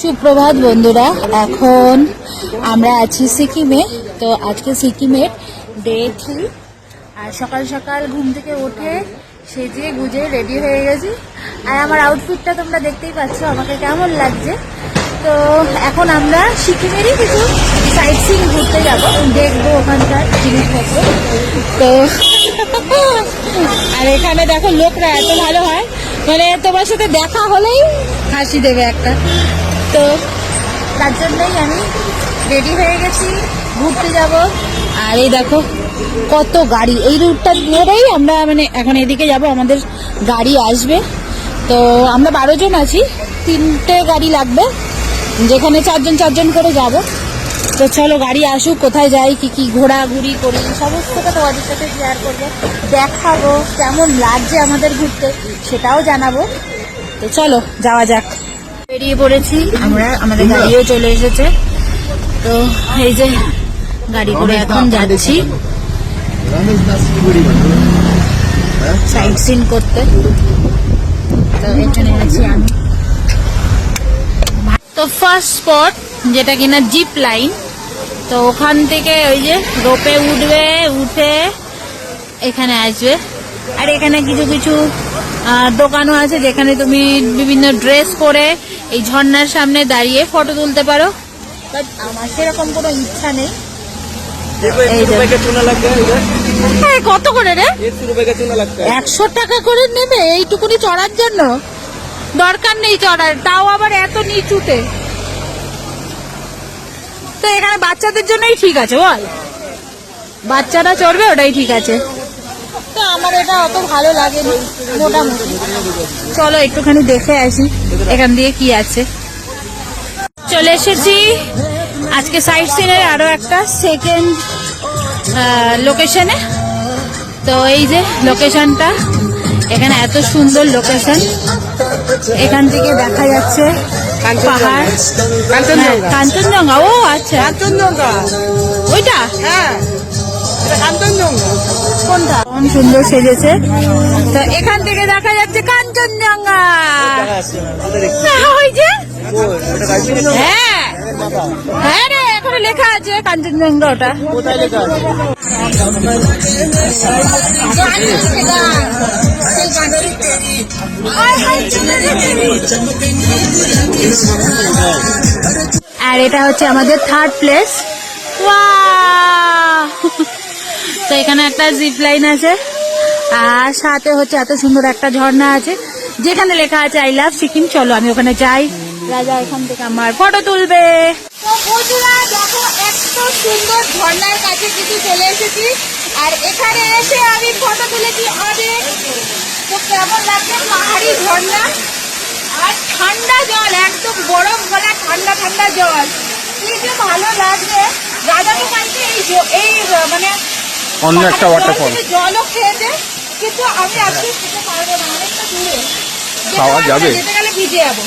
সুপ্রভাত বন্ধুরা, এখন আমরা আছি সিকিমে। তো আজকে সিকিমের ডে থ্রি। আর সকাল সকাল ঘুম থেকে উঠে সেজে গুজে রেডি হয়ে গেছি। আর আমার আউটফিটটা তোমরা দেখতেই পাচ্ছ, আমাকে কেমন লাগছে। তো এখন আমরা সিকিমেরই কিছু সাইট সিন ঘুরতে যাব। দেখব ওখানকার জিনিসপত্র। তো আর এখানে দেখো লোকরা এত ভালো হয়। মানে তোমার সাথে দেখা হলেই হাসি দেবে একটা। তো তার জন্যই আমি রেডি হয়ে গেছি, ঘুরতে যাব। আর এই দেখো, কত গাড়ি। এই রুটটা ধরেই আমরা মানে এখন এদিকে যাব, আমাদের গাড়ি আসবে। তো আমরা বারো জন আছি, তিনটে গাড়ি লাগবে। যেখানে চারজন চারজন করে যাব। তো চলো গাড়ি আসুক, কোথায় যাই, কি কি ঘোরাঘুরি করি, সমস্তটা তোমাদের সাথে শেয়ার করব। দেখাবো কেমন লাগছে আমাদের ঘুরতে, সেটাও জানাব। তো চলো, যাওয়া যাক। বেরিয়ে পড়েছি। আমরা আমাদের গাড়িও চলে এসেছে। তো এই যে গাড়ি করে এখন যাচ্ছি। সাইড সিন করতে। তো আমি। ফার্স্ট স্পট যেটা কিনা জিপ লাইন তো ওখান থেকে ওই যে রোপে উঠবে উঠে এখানে আসবে। আর এখানে কিছু কিছু দোকানও আছে যেখানে তুমি বিভিন্ন ড্রেস পরে এই ঝর্নার সামনে দাঁড়িয়ে ফটো তুলতে পারো। বাট আমার সেরকম কোনো ইচ্ছা নেই। হ্যাঁ, কত করে রে? একশো টাকা করে নেবে এইটুকুনি চড়ার জন্য। দরকার নেই চড়ার তাও আবার এত তো এখানে বাচ্চাদের জন্যই ঠিক আছে বল। বাচ্চারা চড়বে ওটাই ঠিক আছে। তো আমার এটা অত ভালো লাগেনি মোটামুটি। চলো একটুখানি দেখে আসি এখান দিয়ে কি আছে। চলে এসেছি। আজকে সাইট সিনের আরও একটা সেকেন্ড লোকেশনে তো এই যে লোকেশনটা এখানে এত সুন্দর লোকেশন এখান থেকে দেখা যাচ্ছে পাহাড়। হ্যাঁ, কাঞ্চনজঙ্ঘা। ও আচ্ছা। কাঞ্চনজঙ্ঘা। ওইটা? হ্যাঁ। সুন্দর সেজেছে। তো এখান থেকে দেখা যাচ্ছে কাঞ্চনজঙ্ঘা। ওই যে? হ্যাঁ। হ্যাঁ রে, এখানে লেখা আছে কাঞ্চনজঙ্ঘা ওটা। আর এটা হচ্ছে আমাদের থার্ড প্লেস তো এখানে একটা জিপ লাইন আছে। আর সাথে হচ্ছে এত সুন্দর একটা ঝর্ণা আছে। যেখানে লেখা আছে আই লাভ সিকিম চলো আমি ওখানে যাই। রাজা এখান থেকে আমার ফটো তুলবে। এত সুন্দর ঝর্ণার কাছে চলে এসেছি। আর এখানে এসে আমি ফটো তুলেছি পাহাড়ি ঝর্ণা। আর ঠান্ডা জল, একদম গলা ঠান্ডা ঠান্ডা জল। কি যে ভালো রাজাকে কালকে এই মানে অন্য একটা ওয়াটারফল জলও খেয়ে থেকে কিন্তু আমি আজকে খেতে পারব না অনেকটা দূরে। যেতে খাওয়া যাবে? যেতে গেলে ভিজে যাব।